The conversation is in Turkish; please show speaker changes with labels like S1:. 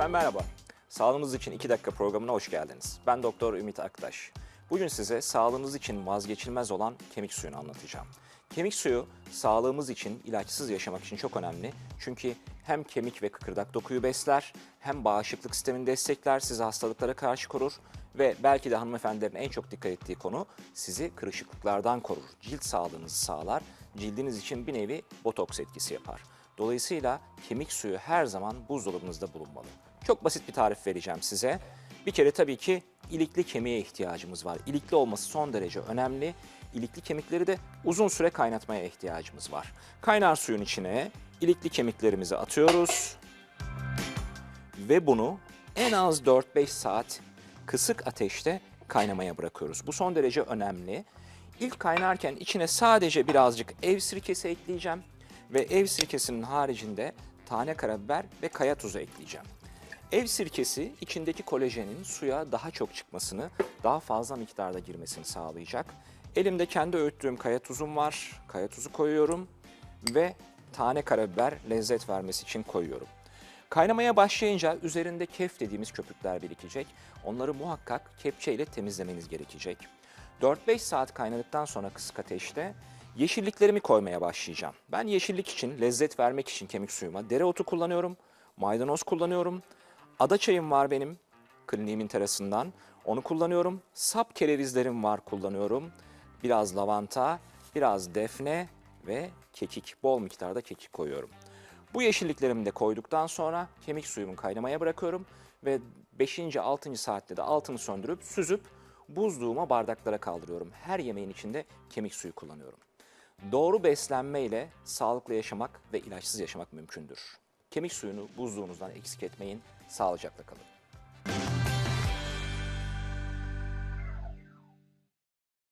S1: Efendim merhaba. Sağlığınız için 2 dakika programına hoş geldiniz. Ben Doktor Ümit Aktaş. Bugün size sağlığınız için vazgeçilmez olan kemik suyunu anlatacağım. Kemik suyu sağlığımız için ilaçsız yaşamak için çok önemli. Çünkü hem kemik ve kıkırdak dokuyu besler, hem bağışıklık sistemini destekler, sizi hastalıklara karşı korur ve belki de hanımefendilerin en çok dikkat ettiği konu sizi kırışıklıklardan korur. Cilt sağlığınızı sağlar, cildiniz için bir nevi botoks etkisi yapar. Dolayısıyla kemik suyu her zaman buzdolabınızda bulunmalı. Çok basit bir tarif vereceğim size. Bir kere tabii ki ilikli kemiğe ihtiyacımız var. İlikli olması son derece önemli. İlikli kemikleri de uzun süre kaynatmaya ihtiyacımız var. Kaynar suyun içine ilikli kemiklerimizi atıyoruz ve bunu en az 4-5 saat kısık ateşte kaynamaya bırakıyoruz. Bu son derece önemli. İlk kaynarken içine sadece birazcık ev sirkesi ekleyeceğim ve ev sirkesinin haricinde tane karabiber ve kaya tuzu ekleyeceğim. Ev sirkesi içindeki kolajenin suya daha çok çıkmasını, daha fazla miktarda girmesini sağlayacak. Elimde kendi öğüttüğüm kaya tuzum var. Kaya tuzu koyuyorum ve tane karabiber lezzet vermesi için koyuyorum. Kaynamaya başlayınca üzerinde kef dediğimiz köpükler birikecek. Onları muhakkak kepçeyle temizlemeniz gerekecek. 4-5 saat kaynadıktan sonra kısık ateşte yeşilliklerimi koymaya başlayacağım. Ben yeşillik için, lezzet vermek için kemik suyuma dereotu kullanıyorum, maydanoz kullanıyorum. Ada çayım var benim kliniğimin terasından. Onu kullanıyorum. Sap kerevizlerim var kullanıyorum. Biraz lavanta, biraz defne ve kekik. Bol miktarda kekik koyuyorum. Bu yeşilliklerimi de koyduktan sonra kemik suyumu kaynamaya bırakıyorum ve 5. 6. saatte de altını söndürüp süzüp buzluğuma bardaklara kaldırıyorum. Her yemeğin içinde kemik suyu kullanıyorum. Doğru beslenme ile sağlıklı yaşamak ve ilaçsız yaşamak mümkündür. Kemik suyunu buzluğunuzdan eksik etmeyin. Sağlıcakla kalın.